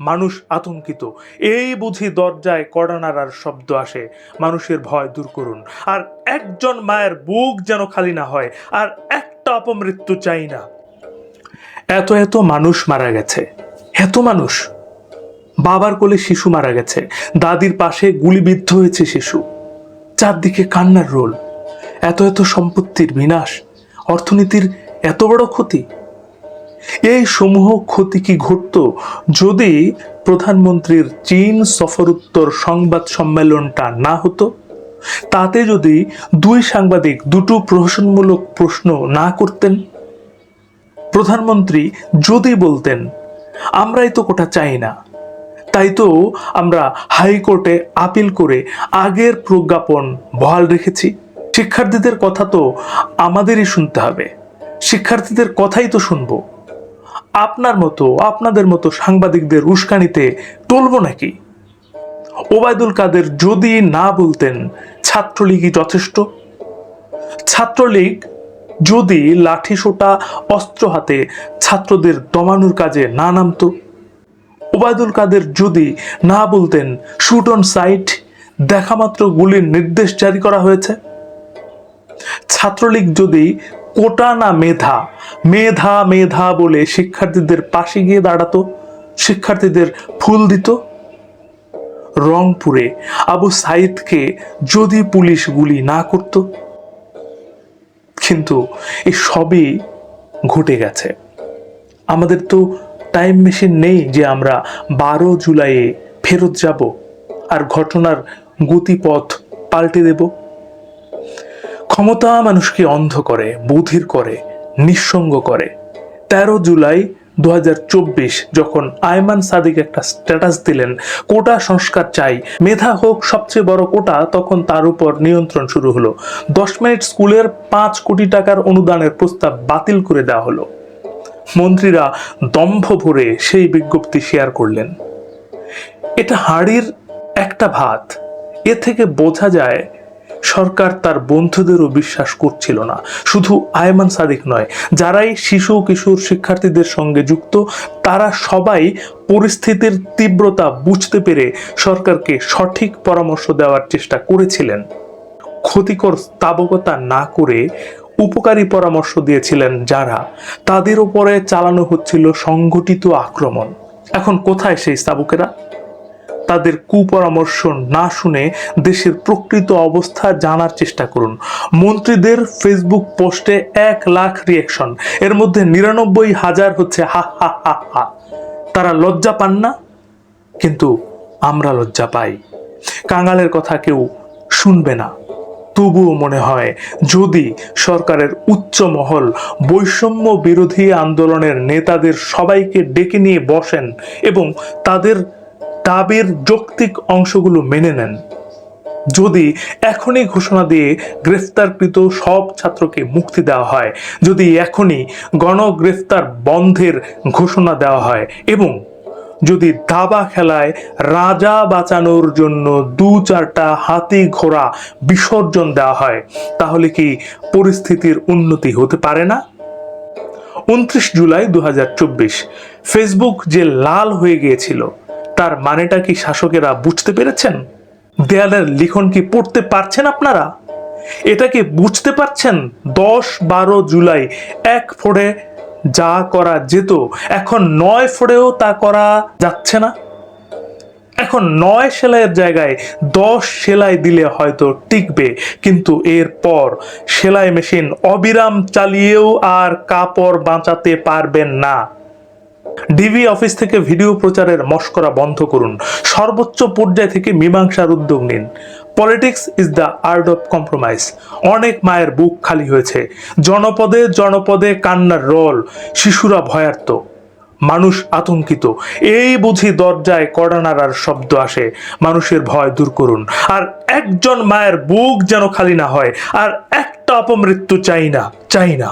মানুষ আতঙ্কিত। এই বুঝি দরজায় কড়া নাড়ার শব্দ আসে। মানুষের ভয় দূর করুন। আর একজন মায়ের বুক যেন খালি না হয়, আর একটা অপমৃত্যু চাই না। এত এত মানুষ মারা গেছে। এত মানুষ। বাবার কোলে শিশু মারা গেছে। দাদির পাশে গুলিবিদ্ধ হয়েছে শিশু। চারদিকে কান্নার রোল। এত এত সম্পত্তির বিনাশ। অর্থনীতির এত বড় ক্ষতি। এই সমূহ ক্ষতি কি ঘটত? যদি প্রধানমন্ত্রীর চীন সফরোত্তর সংবাদ সম্মেলনটা না হতো, তাতে যদি দুই সাংবাদিক দুটো প্রহসনমূলক প্রশ্ন না করতেন? প্রধানমন্ত্রী যদি বলতেন, আমরাই তো কোটা চাই না। তাই তো আমরা হাইকোর্টে আপিল করে আগের প্রজ্ঞাপন বহাল রেখেছি। শিক্ষার্থীদের কথা তো আমাদেরই শুনতে হবে। শিক্ষার্থীদের কথাই তো শুনব। আপনার মতো, আপনাদের মতো সাংবাদিকদের উস্কানিতে টলবো নাকি? ওবায়দুল কাদের যদি না বলতেন ছাত্রলীগই যথেষ্ট? ছাত্রলীগ যদি লাঠি সোটা অস্ত্র হাতে ছাত্রদের দমানোর কাজে না নামতো? ওবায়দুল কাদের যদি না বলতেন শুট অন সাইট, দেখামাত্র গুলির নির্দেশ জারি করা হয়েছে? ছাত্রলীগ যদি কোটা না মেধা? মেধা মেধা বলে শিক্ষার্থীদের পাশে গিয়ে দাঁড়াতো? শিক্ষার্থীদের ফুল দিত? রংপুরে আবু সাইদকে যদি পুলিশ গুলি না করত? কিন্তু এই সবই ঘটে গেছে। আমাদের তো টাইম মেশিন নেই যে আমরা বারো জুলাইয়ে ফেরত যাব। আর ঘটনার গতিপথ পাল্টে দেব। ক্ষমতা মানুষকে অন্ধ করে, বধির করে, নিঃসঙ্গ করে। তেরো জুলাই দু হাজার চব্বিশ, যখন আয়মান সাদিক একটা স্ট্যাটাস দিলেন, কোটা সংস্কার চাই, মেধা হোক সবচেয়ে বড় কোটা, তখন তার উপর নিয়ন্ত্রণ শুরু হলো। দশ মিনিট স্কুলের পাঁচ কোটি টাকার অনুদানের প্রস্তাব বাতিল করে দেওয়া হলো। মন্ত্রীরা দম্ভ ভরে সেই বিজ্ঞপ্তি শেয়ার করলেন। এটা হাড়ির একটা ভাত। এ থেকে বোঝা যায় সরকার তার বন্ধুদেরও বিশ্বাস করছিল না। শুধু আয়মান সাদিক নয়, যারাই শিশু কিশোর শিক্ষার্থীদের সঙ্গে যুক্ত, তারা সবাই পরিস্থিতির তীব্রতা বুঝতে পেরে সরকারকে সঠিক পরামর্শ দেওয়ার চেষ্টা করেছিলেন। ক্ষতিকর স্তাবকতা না করে উপকারী পরামর্শ দিয়েছিলেন যারা। তাদের উপরে চালানো হচ্ছিল সংগঠিত আক্রমণ। এখন কোথায় সেই স্থাবকেরা তাদের কুপরামর্শ না শুনে দেশের প্রকৃত অবস্থা জানার চেষ্টা করুন। মন্ত্রীদের ফেসবুক পোস্টে এক লাখ রিয়াকশন এর মধ্যে নিরানব্বই হাজার হচ্ছে হা হা হা হা। তারা লজ্জা পান না, কিন্তু আমরা লজ্জা পাই। কাঙালের কথা কেউ শুনবে না। তবুও মনে হয়, যদি সরকারের উচ্চ মহল বৈষম্য বিরোধী আন্দোলনের নেতাদের সবাইকে ডেকে নিয়ে বসেন এবং তাদের দাবির যৌক্তিক অংশগুলো মেনে নেন। যদি এখনই ঘোষণা দিয়ে গ্রেফতারকৃত সব ছাত্রকে মুক্তি দেওয়া হয়, যদি এখনই গণগ্রেফতার বন্ধের ঘোষণা দেওয়া হয় এবং যদি দাবা খেলায় রাজা বাঁচানোর জন্য দু চারটা হাতি ঘোড়া বিসর্জন দেওয়া হয়, তাহলে কি পরিস্থিতির উন্নতি হতে পারে না? উনত্রিশ জুলাই দু হাজার চব্বিশ, ফেসবুক যে লাল হয়ে গিয়েছিল তার মানেটা কি শাসকেরা বুঝতে পেরেছেন? দেয়ালের লিখন কি পড়তে পারছেন আপনারা? এটা কি বুঝতে পারছেন? দশ বারো জুলাই, এক ফোড়ে যা করা যেত, এখন নয় ফোড়েও তা করা যাচ্ছে না? এখন নয় সেলাইয়ের জায়গায় দশ সেলাই দিলে হয়তো টিকবে, কিন্তু এরপর সেলাই মেশিন অবিরাম চালিয়েও আর কাপড় বাঁচাতে পারবেন না। ডিবি অফিস থেকে ভিডিও প্রচারের মস্করা বন্ধ করুন। সর্বোচ্চ পর্যায় থেকে মীমাংসার উদ্যোগ নিন। Politics is the art of compromise অনেক মায়ের বুক খালি হয়েছে। জনপদে জনপদে কান্নার রল, শিশুরা ভয়ার্ত। মানুষ আতঙ্কিত। এই বুঝি দরজায় কড়া নাড়ার শব্দ আসে। মানুষের ভয় দূর করুন। আর একজন মায়ের বুক যেন খালি না হয়, আর একটা অপমৃত্যু চাই না চাই না।